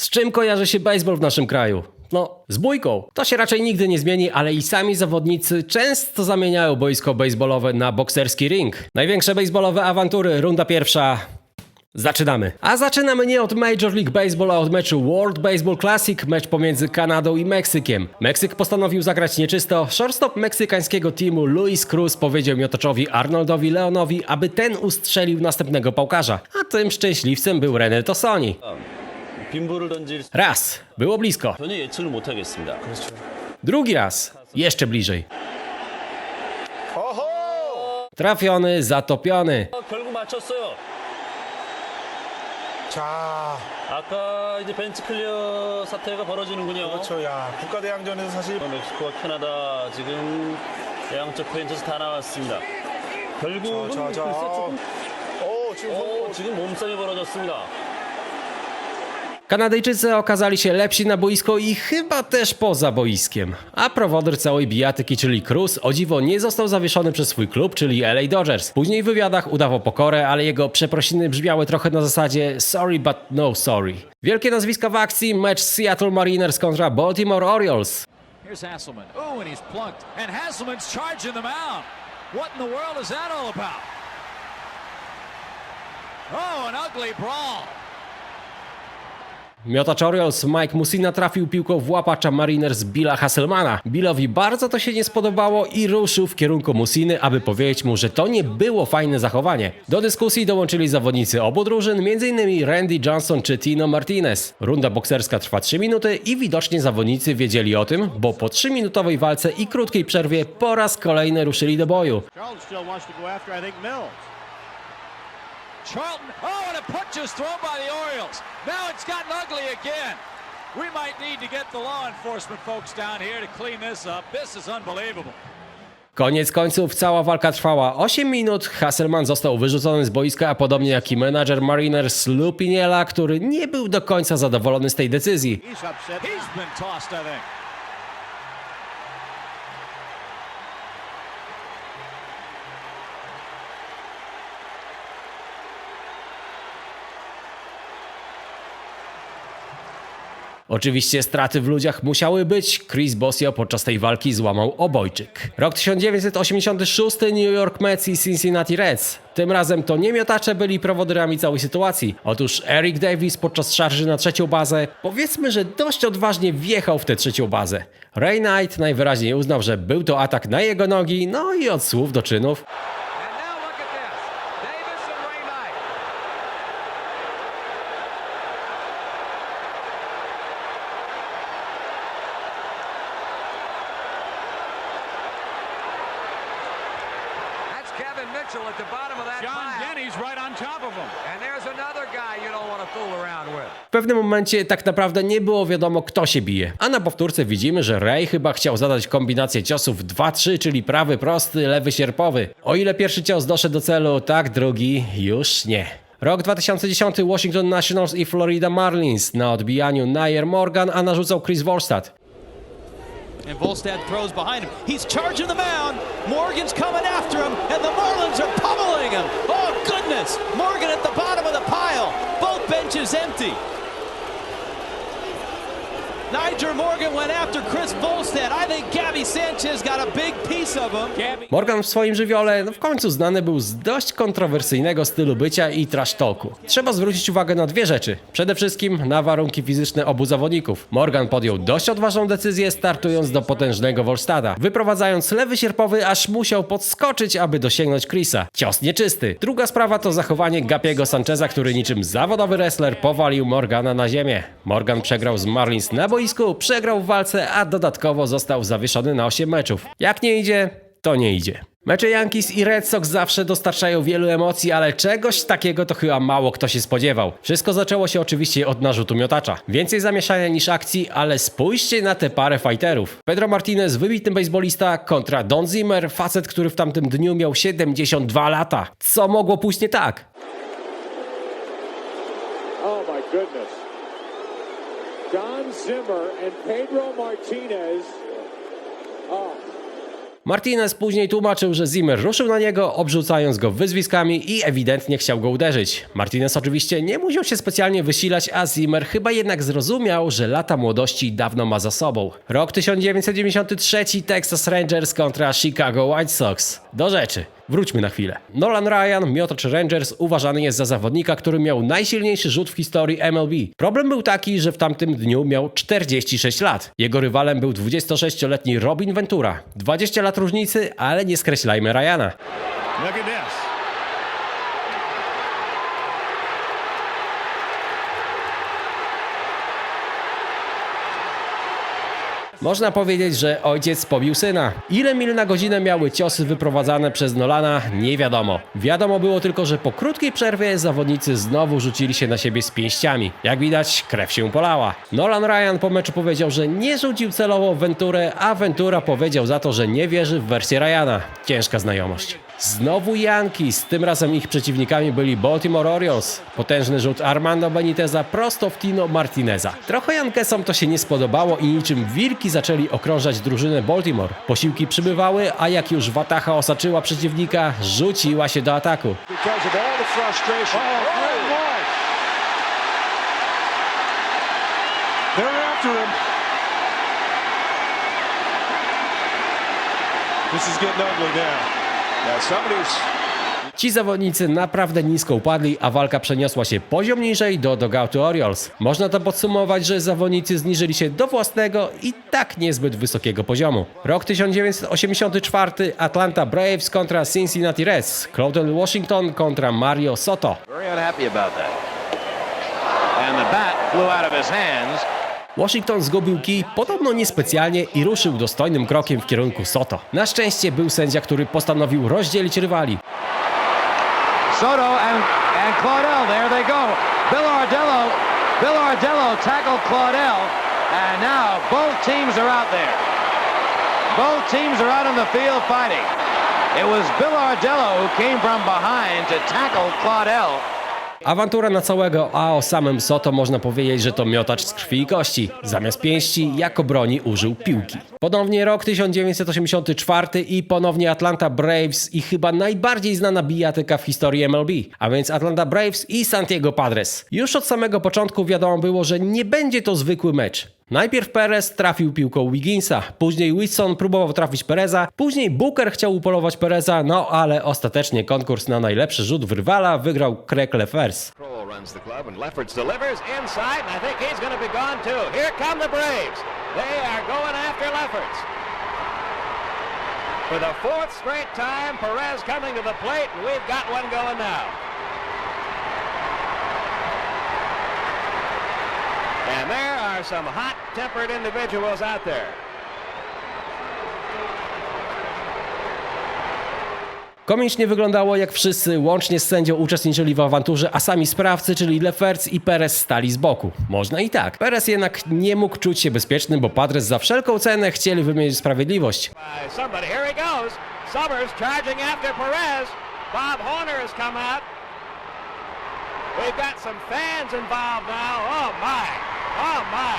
Z czym kojarzy się baseball w naszym kraju? No, z bójką. To się raczej nigdy nie zmieni, ale i sami zawodnicy często zamieniają boisko baseballowe na bokserski ring. Największe baseballowe awantury, runda pierwsza. Zaczynamy. A zaczynamy nie od Major League Baseball, a od meczu World Baseball Classic, mecz pomiędzy Kanadą i Meksykiem. Meksyk postanowił zagrać nieczysto. Shortstop meksykańskiego teamu Luis Cruz powiedział miotaczowi Arnoldowi Leonowi, aby ten ustrzelił następnego pałkarza. A tym szczęśliwcem był René Tosoni. 빈볼을 던질 Raz. Było blisko. 전혀 예측을 못하겠습니다. Drugi raz. Jeszcze bliżej. Trafiony, zatopiony. 어, 결국 맞췄어요. 자, 아까 이제 벤치 클리어 사태가 벌어지는군요. 그렇죠. 야, 국가대항전에서 사실 어, 멕시코와 캐나다 지금 양쪽 벤치에서 다 나왔습니다. 결국은 자, 자, 자. 글쎄 조금 오, 지금 어, 지금 몸싸움이 벌어졌습니다. Kanadyjczycy okazali się lepsi na boisko i chyba też poza boiskiem. A prowodyr całej bijatyki, czyli Cruz, o dziwo nie został zawieszony przez swój klub, czyli LA Dodgers. Później w wywiadach udawał pokorę, ale jego przeprosiny brzmiały trochę na zasadzie sorry but no sorry. Wielkie nazwiska w akcji, mecz Seattle Mariners kontra Baltimore Orioles. Here's Hasselman. Ooh, and he's plunked. And Hasselman's charging the mound. What in the world is that all about? Oh, an ugly brawl. Miotacz Orioles Mike Musina trafił piłką w łapacza Mariners Billa Hasselmana. Billowi bardzo to się nie spodobało i ruszył w kierunku Musiny, aby powiedzieć mu, że to nie było fajne zachowanie. Do dyskusji dołączyli zawodnicy obu drużyn, m.in. Randy Johnson czy Tino Martinez. Runda bokserska trwa 3 minuty i widocznie zawodnicy wiedzieli o tym, bo po 3-minutowej walce i krótkiej przerwie po raz kolejny ruszyli do boju. Charlottesville wants to go after, I think, Mills. Charlton. Oh, and a punch is thrown by the Orioles. Now it's gotten ugly again. We might need to get the law enforcement folks down here to clean this up. This is unbelievable. Koniec końców cała walka trwała 8 minut, Hasselman został wyrzucony z boiska, a podobnie jak i menadżer Mariners Lou Piniella, który nie był do końca zadowolony z tej decyzji. He's upset. He's been tossed, I think. Oczywiście straty w ludziach musiały być, Chris Bosio podczas tej walki złamał obojczyk. Rok 1986 New York Mets i Cincinnati Reds. Tym razem to nie miotacze byli prowodyrami całej sytuacji. Otóż Eric Davis podczas szarży na trzecią bazę, powiedzmy, że dość odważnie wjechał w tę trzecią bazę. Ray Knight najwyraźniej uznał, że był to atak na jego nogi, no i od słów do czynów. And now look at this. Davis and Ray Knight. Kevin Mitchell at the bottom of that John pile. Denny's right on top of him. And there's another guy you don't want to fool around with. W pewnym momencie tak naprawdę nie było wiadomo, kto się bije. A na powtórce widzimy, że Ray chyba chciał zadać kombinację ciosów 2-3, czyli prawy prosty, lewy sierpowy. O ile pierwszy cios doszedł do celu, tak drugi już nie. Rok 2010 Washington Nationals i Florida Marlins. Na odbijaniu Nair Morgan, a narzucał Chris Vorstad. And Volstad throws behind him. He's charging the mound. Morgan's coming him, and the Marlins are pummeling him. Oh, goodness. Morgan at the bottom of the pile. Both benches empty. Morgan w swoim żywiole no w końcu znany był z dość kontrowersyjnego stylu bycia i trash talku. Trzeba zwrócić uwagę na dwie rzeczy. Przede wszystkim na warunki fizyczne obu zawodników. Morgan podjął dość odważną decyzję startując do potężnego Wolstada, wyprowadzając lewy sierpowy aż musiał podskoczyć, aby dosięgnąć Chrisa. Cios nieczysty. Druga sprawa to zachowanie Gapiego Sancheza, który niczym zawodowy wrestler powalił Morgana na ziemię. Morgan przegrał z Marlins na boisku, przegrał w walce, a dodatkowo został zawieszony na 8 meczów. Jak nie idzie, to nie idzie. Mecze Yankees i Red Sox zawsze dostarczają wielu emocji, ale czegoś takiego to chyba mało kto się spodziewał. Wszystko zaczęło się oczywiście od narzutu miotacza. Więcej zamieszania niż akcji, ale spójrzcie na tę parę fighterów. Pedro Martinez, wybitny baseballista, kontra Don Zimmer, facet, który w tamtym dniu miał 72 lata. Co mogło pójść nie tak? Oh my goodness. Don Zimmer and Pedro Martinez. Oh, Martinez później tłumaczył, że Zimmer ruszył na niego, obrzucając go wyzwiskami i ewidentnie chciał go uderzyć. Martinez oczywiście nie musiał się specjalnie wysilać, a Zimmer chyba jednak zrozumiał, że lata młodości dawno ma za sobą. Rok 1993 Texas Rangers kontra Chicago White Sox. Do rzeczy. Wróćmy na chwilę. Nolan Ryan, miotacz Rangers, uważany jest za zawodnika, który miał najsilniejszy rzut w historii MLB. Problem był taki, że w tamtym dniu miał 46 lat. Jego rywalem był 26-letni Robin Ventura. 20 lat różnicy, ale nie skreślajmy Ryana. Look at this. Można powiedzieć, że ojciec pobił syna. Ile mil na godzinę miały ciosy wyprowadzane przez Nolana, nie wiadomo. Wiadomo było tylko, że po krótkiej przerwie zawodnicy znowu rzucili się na siebie z pięściami. Jak widać, krew się polała. Nolan Ryan po meczu powiedział, że nie rzucił celowo Venturę, a Ventura powiedział za to, że nie wierzy w wersję Ryana. Ciężka znajomość. Znowu Yankees, tym razem ich przeciwnikami byli Baltimore Orioles. Potężny rzut Armando Beniteza prosto w Tino Martineza. Trochę Yankeesom to się nie spodobało i niczym wilki zaczęli okrążać drużynę Baltimore. Posiłki przybywały, a jak już Wataha osaczyła przeciwnika, rzuciła się do ataku. Oh, him. This is getting ugly now. Ci zawodnicy naprawdę nisko upadli, a walka przeniosła się poziom niżej do dogoutu Orioles. Można to podsumować, że zawodnicy zniżyli się do własnego i tak niezbyt wysokiego poziomu. Rok 1984 Atlanta Braves kontra Cincinnati Reds, Clayton Washington kontra Mario Soto. Very unhappy about that. And the bat flew out of his hands. Washington zgubił kij podobno niespecjalnie i ruszył dostojnym krokiem w kierunku Soto. Na szczęście był sędzia, który postanowił rozdzielić rywali. Soto and, and Claudel, there they go. Bill Ardello, Bill Ardello tackled Claudel, and now both teams are out there. Both teams are out on the field fighting. It was Bill Ardello who came from behind to tackle Claudel. Awantura na całego, a o samym Soto można powiedzieć, że to miotacz z krwi i kości. Zamiast pięści jako broni użył piłki. Ponownie rok 1984 i ponownie Atlanta Braves i chyba najbardziej znana bijatyka w historii MLB, a więc Atlanta Braves i Santiago Padres. Już od samego początku wiadomo było, że nie będzie to zwykły mecz. Najpierw Perez trafił piłką Wigginsa, później Wilson próbował trafić Pereza, później Booker chciał upolować Pereza, no ale ostatecznie konkurs na najlepszy rzut w rywala wygrał Craig Lefers. For the fourth straight time, Perez coming to the plate, and we've got one going now. And there are some hot-tempered individuals out there. Komicznie wyglądało jak wszyscy, łącznie z sędzią, uczestniczyli w awanturze, a sami sprawcy, czyli Leferts i Perez stali z boku. Można i tak. Perez jednak nie mógł czuć się bezpieczny, bo Padres za wszelką cenę chcieli wymienić sprawiedliwość. We've got some fans involved now. Oh my. Oh my.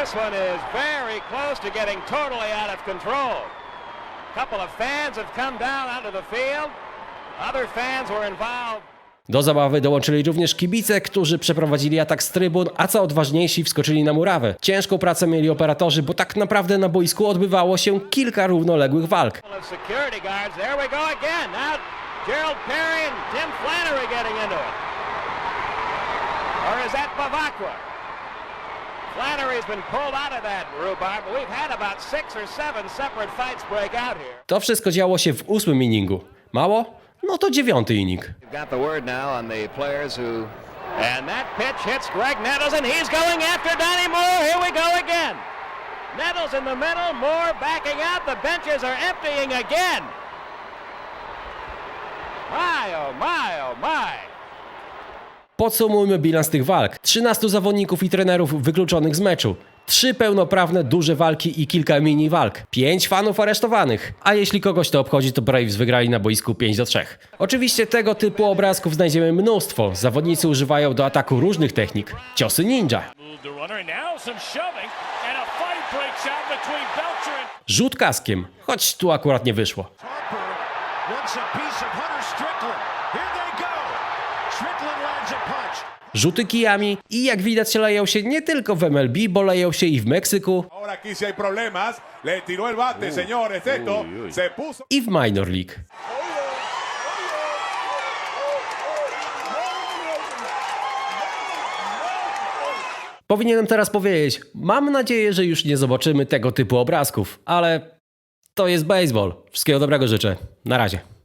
This one is very close to getting totally out of control. couple of fans have come down onto the field. Other fans were involved. Do zabawy dołączyli również kibice, którzy przeprowadzili atak z trybun, a co odważniejsi wskoczyli na murawę. Ciężką pracę mieli operatorzy, bo tak naprawdę na boisku odbywało się kilka równoległych walk. Of security guards. There we go again. Now Gerald Perry and Tim Flannery getting into it. Or is that Bavacqua? Flannery's been pulled out of that rhubarb, but we've had about six or seven separate fights break out here. To wszystko działo się w ósmym inningu. Mało? No to dziewiąty inning. We've got the word now on the players who... And that pitch hits Greg Nettles, and he's going after Donnie Moore. Here we go again. Nettles in the middle, Moore backing out. The benches are emptying again. My, oh my, oh my. Podsumujmy bilans tych walk. 13 zawodników i trenerów wykluczonych z meczu. Trzy pełnoprawne duże walki i kilka mini walk. Pięć fanów aresztowanych. A jeśli kogoś to obchodzi, to Braves wygrali na boisku 5 do 3. Oczywiście tego typu obrazków znajdziemy mnóstwo. Zawodnicy używają do ataku różnych technik. Ciosy ninja. Rzut kaskiem, choć tu akurat nie wyszło. Rzuty kijami i jak widać leją się nie tylko w MLB, bo leją się i w Meksyku. I w Minor League. Powinienem teraz powiedzieć, mam nadzieję, że już nie zobaczymy tego typu obrazków, ale to jest baseball. Wszystkiego dobrego życzę. Na razie.